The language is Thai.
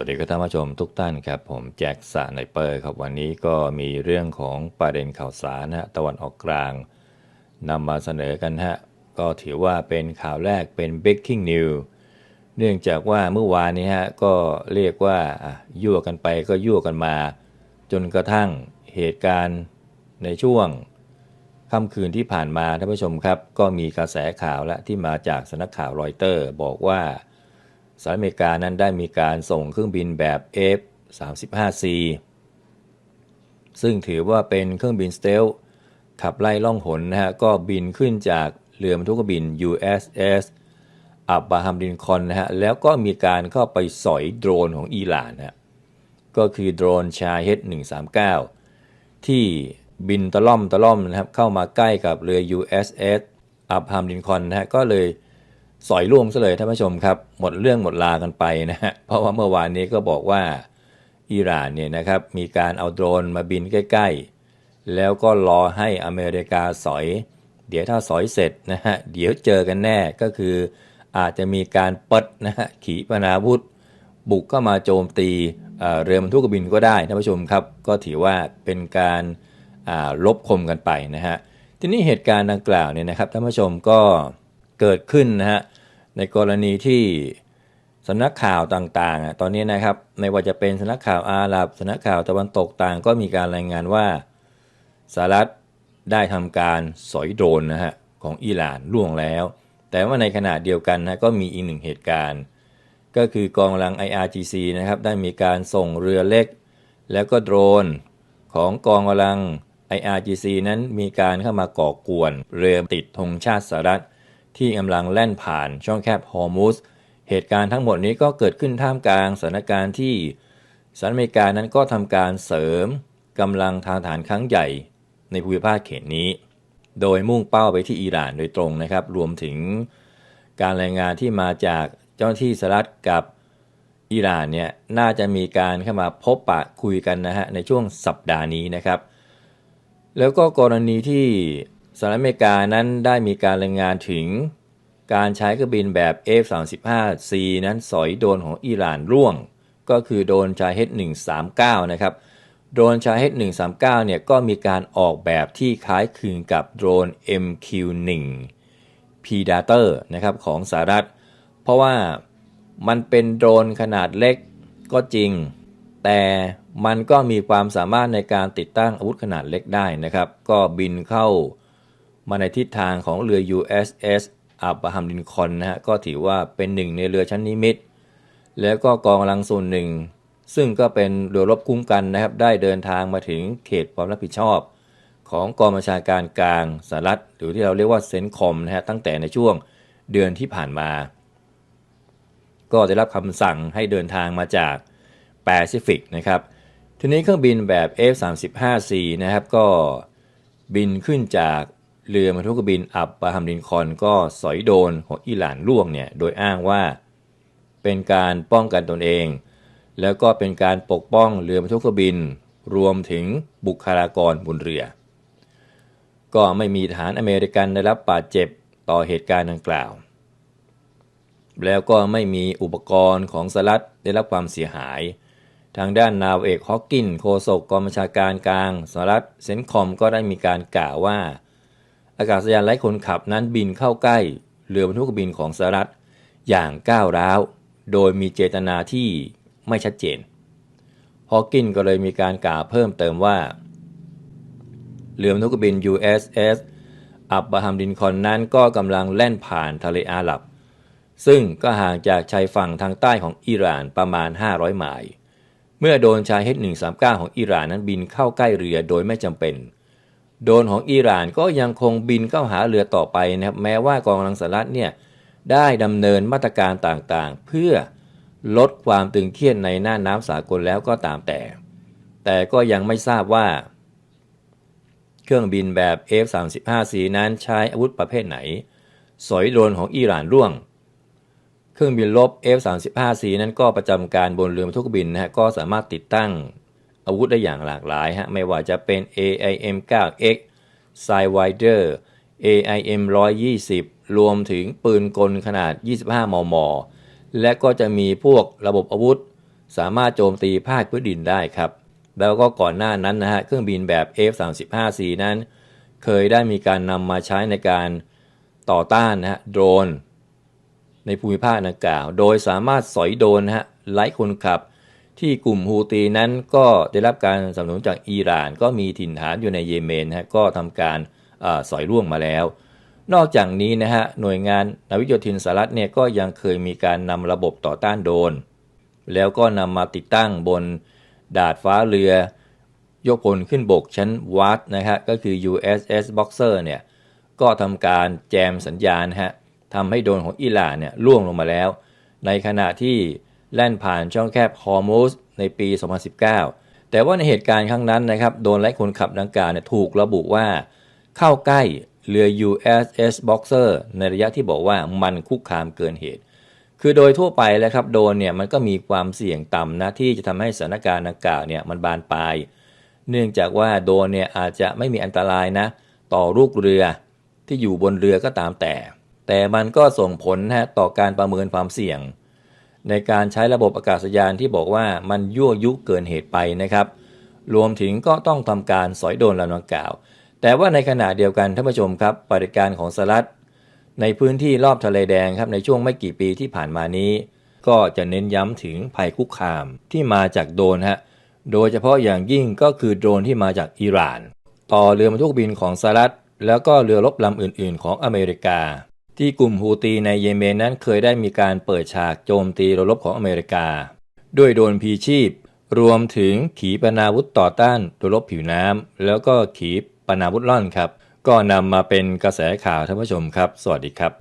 สวัสดีครับท่านผู้ชมทุกท่านครับ ผมแจ็คสันไนเปอร์ครับวันนี้ก็มีเรื่องของประเด็นข่าวสารนะตะวันออกกลางนำมาเสนอกันฮะก็ถือว่าเป็นข่าวแรกเป็น breaking news เนื่องจากว่าเมื่อวานนี้ฮะก็เรียกว่ายั่วกันไปก็ยั่วกันมา จนกระทั่งเหตุการณ์ในช่วงค่ำคืนที่ผ่านมาท่านผู้ชมครับ ก็มีกระแสข่าวและที่มาจากสนักข่าวรอยเตอร์ บอกว่า สหรัฐอเมริกานั้นได้มีการส่งเครื่องบินแบบ F-35C ซึ่งถือว่าเป็นเครื่องบินสเตลขับไล่ล่องหนนะฮะก็บินขึ้นจากเรือบรรทุกบิน USS อับบาฮัมลินคอนนะฮะแล้วก็มีการเข้าไปสอยโดรนของอิหร่านนะฮะก็คือโดรนชาเฮด139 ที่บินตะล่อมตะล่อมนะครับเข้ามาใกล้กับเรือ USS อับฮัมลินคอล์นนะฮะก็เลย สอยล่วงซะเลยท่านผู้ชมครับ หมดเรื่องหมดลากันไปนะฮะเพราะว่าเมื่อวานนี้ก็บอกว่าอิหร่านเนี่ยนะครับมีการเอาโดรนมาบินใกล้ ๆ แล้วก็รอให้อเมริกาสอย เดี๋ยวถ้าสอยเสร็จนะฮะเดี๋ยวเจอกันแน่ก็คือ อาจจะมีการปิดนะฮะขีปนาวุธ บุกเข้ามาโจมตีเรือบรรทุกบินก็ได้ท่านผู้ชมครับ ก็ถือว่าเป็นการลบคมกันไปนะฮะทีนี้เหตุการณ์ดังกล่าวเนี่ยนะครับท่านผู้ชมก็ เกิดขึ้นนะฮะในกรณีที่สำนักข่าวต่างๆ ตอนนี้นะครับไม่ว่าจะเป็นสำนักข่าวอาหรับสำนักข่าวตะวันตกต่างก็มีการรายงานว่าสหรัฐได้ทำการสอยโดรนนะฮะของอิหร่านล่วงแล้ว แต่ว่าในขณะเดียวกันนะก็มีอีกหนึ่งเหตุการณ์ ก็คือกองกำลัง IRGC นะครับได้มีการส่งเรือเล็ก แล้วก็โดรนของกองกำลัง IRGC นั้นมีการเข้ามาก่อกวน เรือติดธงชาติสหรัฐ ที่กำลังแล่นผ่านช่องแคบฮอร์มุสเหตุการณ์ทั้งหมดนี้ก็เกิดขึ้นท่ามกลางสถานการณ์ที่สหรัฐอเมริกานั้นก็ทำการเสริมกำลังทางฐานครั้งใหญ่ในภูมิภาคเขตนี้ โดยมุ่งเป้าไปที่อิหร่านโดยตรงนะครับ รวมถึงการรายงานที่มาจากเจ้าหน้าที่สหรัฐกับอิหร่านเนี่ยน่าจะมีการเข้ามาพบปะคุยกันนะฮะในช่วงสัปดาห์นี้นะครับ แล้วก็กรณีที่ สหรัฐอเมริกานั้นได้มีการรายงานถึง การใช้เครื่องบินแบบ F-35C นั้นสอยโดนของอิหร่านร่วง ก็คือโดนชาเฮด139 นะครับ โดรนชาเฮด139 เนี่ยก็มีการออกแบบที่คล้ายคลึงกับโดรน MQ-1 Predator นะครับของสหรัฐ เพราะว่ามันเป็นโดรนขนาดเล็กก็จริง แต่มันก็มีความสามารถในการติดตั้งอาวุธขนาดเล็กได้นะครับ ก็บินเข้า มาในทิศทางของเรือ USS อับราฮัมลินคอนนะฮะก็ถือว่าเป็นหนึ่งในเรือชั้นนิมิต แล้วก็กองกำลังส่วนหนึ่ง ซึ่งก็เป็นเรือรบคุ้มกันนะครับ ได้เดินทางมาถึงเขตความรับผิดชอบ ของกองบัญชาการกลางสหรัฐ หรือที่เราเรียกว่าเซนคอมนะฮะตั้งแต่ในช่วงเดือนที่ผ่านมา ก็ได้รับคำสั่งให้เดินทางมาจากแปซิฟิกนะครับทีนี้เครื่องบินแบบ F-35C นะครับก็บินขึ้นจาก เรือบรรทุกบินอับบราฮัมลินคอนก็สอยโดนของอิหร่านล่วงเนี่ยโดยอ้างว่า เป็นการป้องกันตนเอง แล้วก็เป็นการปกป้องเรือบรรทุกบิน รวมถึงบุคลากรบนเรือ ก็ไม่มีทหารอเมริกันได้รับบาดเจ็บต่อเหตุการณ์ดังกล่าว แล้วก็ไม่มีอุปกรณ์ของสหรัฐได้รับความเสียหาย ทางด้านนาวเอกฮอกกินโฆษกกองบัญชาการกลางสหรัฐเซนคอมก็ได้มีการกล่าวว่า อากาศยานไร้คนขับนั้นบินเข้าใกล้เรือบรรทุกบินของสหรัฐอย่างก้าวร้าว โดยมีเจตนาที่ไม่ชัดเจน ฮอว์กินก็เลยมีการกล่าวเพิ่มเติมว่า เรือบรรทุกบิน USS อับบราฮัมลินคอนนั้นก็กำลังแล่นผ่านทะเลอาหรับ ซึ่งก็ห่างจากชายฝั่งทางใต้ของอิหร่านประมาณ 500 ไมล์ เมื่อโดนชายเฮด139 ของอิหร่านนั้นบินเข้าใกล้เรือโดยไม่จำเป็น โดรนของอิหร่านก็ยังคงบินเข้าหาเรือต่อไปนะครับแม้ว่ากองกำลังสหรัฐเนี่ยได้ดำเนินมาตรการต่างๆ เพื่อลดความตึงเครียดในหน้าน้ำสากลแล้วก็ตามแต่ แต่ก็ยังไม่ทราบว่า เครื่องบินแบบ F-35C นั้นใช้อาวุธประเภทไหน สอยโดรนของอิหร่านร่วง เครื่องบินลบ F-35C นั้นก็ประจำการบนเรือบรรทุกบินนะฮะก็สามารถติดตั้ง อาวุธได้อย่างหลากหลายฮะไม่ว่าจะเป็น AIM 9X Sidewinder AIM 120 รวมถึงปืนกลขนาด 25 มม และก็จะมีพวกระบบอาวุธ สามารถโจมตีภาคพื้นดินได้ครับ แล้วก็ก่อนหน้านั้นนะฮะเครื่องบินแบบ F-35C นั้น เคยได้มีการนำมาใช้ในการต่อต้านนะฮะโดรน ในภูมิภาคดังกล่าว โดยสามารถสอยโดรนนะฮะไล่คนขับ ที่กลุ่มฮูตีนั้นก็ได้รับการสนับสนุนจากอิหร่าน ก็มีถิ่นฐานอยู่ในเยเมนนะฮะก็ทำการอสอยร่วงมาแล้ว นอกจากนี้นะฮะหน่วยงานนาวิโยธินสหรัฐเนี่ยก็ยังเคยมีการนำระบบต่อต้านโดรนแล้วก็นำมาติดตั้งบนดาดฟ้าเรือยกพลขึ้นบกชั้นวัดนะฮะก็คือ USS Boxer เนี่ยก็ทำการแจมสัญญาณฮะทำให้โดรนของอิหร่านเนี่ยล่วงลงมาแล้ว ในขณะที่ แล่นผ่านช่องแคบฮอร์มุสในปี 2019 แต่ว่าในเหตุการณ์ครั้งนั้นนะครับโดรนไร้คนขับดังกล่าวเนี่ยถูกระบุว่า เข้าใกล้เรือ USS Boxer ในระยะที่บอกว่ามันคุกคามเกินเหตุ คือโดยทั่วไปแล้วครับโดรนเนี่ยมันก็มีความเสี่ยงต่ำนะที่จะทำให้สถานการณ์ดังกล่าวเนี่ยมันบานปลาย เนื่องจากว่าโดรนเนี่ยอาจจะไม่มีอันตรายนะต่อลูกเรือที่อยู่บนเรือก็ตามแต่ แต่มันก็ส่งผลนะต่อการประเมินความเสี่ยง ในการใช้ระบบอากาศยานที่บอกว่ามันยั่วยุเกินเหตุไปนะครับ รวมถึงก็ต้องทำการสอยโดนลำดังกล่าว แต่ว่าในขณะเดียวกันท่านผู้ชมครับปฏิการของสหรัฐในพื้นที่รอบทะเลแดงครับในช่วงไม่กี่ปีที่ผ่านมานี้ ก็จะเน้นย้ำถึงภัยคุกคามที่มาจากโดรนฮะโดยเฉพาะอย่างยิ่งก็คือโดรนที่มาจากอิหร่าน ต่อเรือบรรทุกบินของสหรัฐแล้วก็เรือรบลำอื่น ๆ ของอเมริกา ที่กลุ่มฮูตีในเยเมนนั้นเคยได้มีการเปิดฉากโจมตีรือรบของอเมริกา ด้วยโดนพีชีพ รวมถึงขีปนาวุธต่อต้านรือรบผิวน้ำแล้วก็ขีปนาวุธล่อนครับ ก็นำมาเป็นกระแสข่าวท่านผู้ชมครับ สวัสดีครับ